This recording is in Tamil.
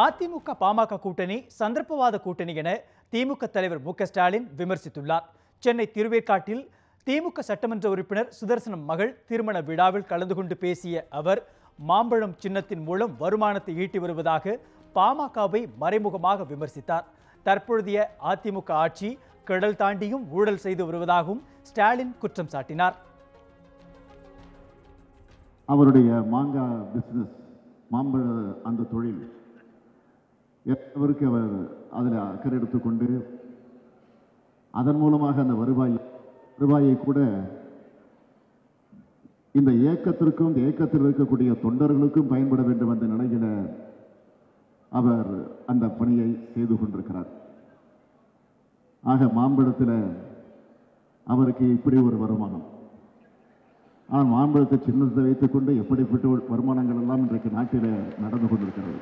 அதிமுக பாமக கூட்டணி சந்தர்ப்பவாத கூட்டணி என திமுக தலைவர் மு ஸ்டாலின் விமர்சித்துள்ளார். சென்னை திருவேற்காட்டில் திமுக சட்டமன்ற உறுப்பினர் சுதர்சனம் மகள் திருமண விழாவில் கலந்து கொண்டு பேசிய அவர் மாம்பழம் சின்னத்தின் மூலம் வருமானத்தை ஈட்டி வருவதாக பாமகவை மறைமுகமாக விமர்சித்தார். தற்பொழுதைய அதிமுக ஆட்சி கடல் தாண்டியும் ஊழல் செய்து வருவதாகவும் ஸ்டாலின் குற்றம் சாட்டினார். அவருடைய மாங்காய் பிஸ்னஸ் மாம்பழ அந்த தொழில் எல்லாருக்கும் அவர் அதில் அக்கறை எடுத்துக்கொண்டு அதன் மூலமாக அந்த வருவாய் வருவாயை கூட இந்த இயக்கத்திற்கும் இந்த இயக்கத்தில் இருக்கக்கூடிய தொண்டர்களுக்கும் பயன்பட வேண்டும் என்ற நிலையில அவர் அந்த பணியை செய்து கொண்டிருக்கிறார். ஆக மாம்பழத்தில் அவருக்கு இப்படி ஒரு வருமானம். ஆனால் மாம்பழத்தை சின்னத்தை வைத்துக்கொண்டு எப்படிப்பட்ட வருமானங்கள் எல்லாம் இன்றைக்கு நாட்டில் நடந்து கொண்டிருக்கிறது.